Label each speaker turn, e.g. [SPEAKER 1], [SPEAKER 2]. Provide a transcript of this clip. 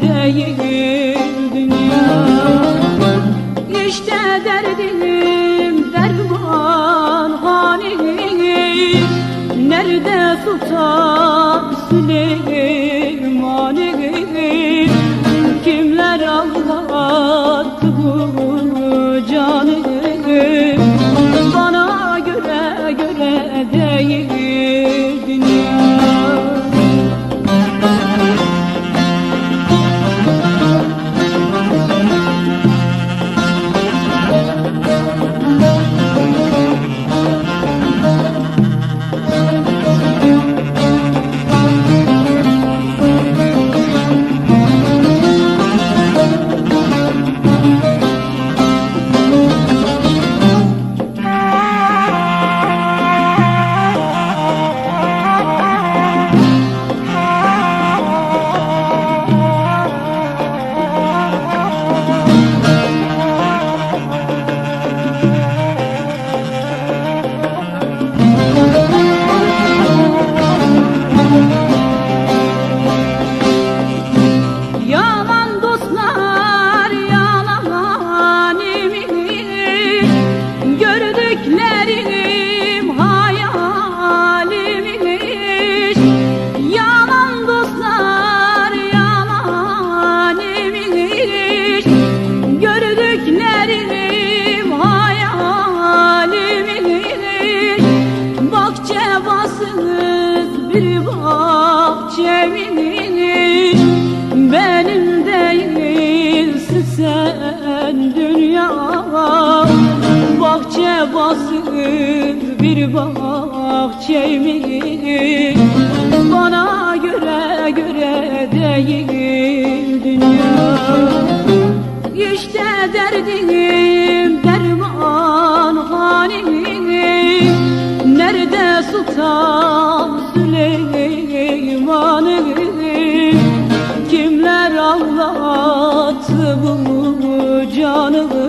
[SPEAKER 1] değil dünya. İşte derdim derman Nerede Sultan Süleyman'ı Kimler ağlattı bu Bana göre göre değil bahçemiş benim değilsin sen dünya. Bahçe basır bir bahçeymiş Bana göre göre değil dünya. İşte derdim derman hani Nerede Sultan Süleyman'ı bu canı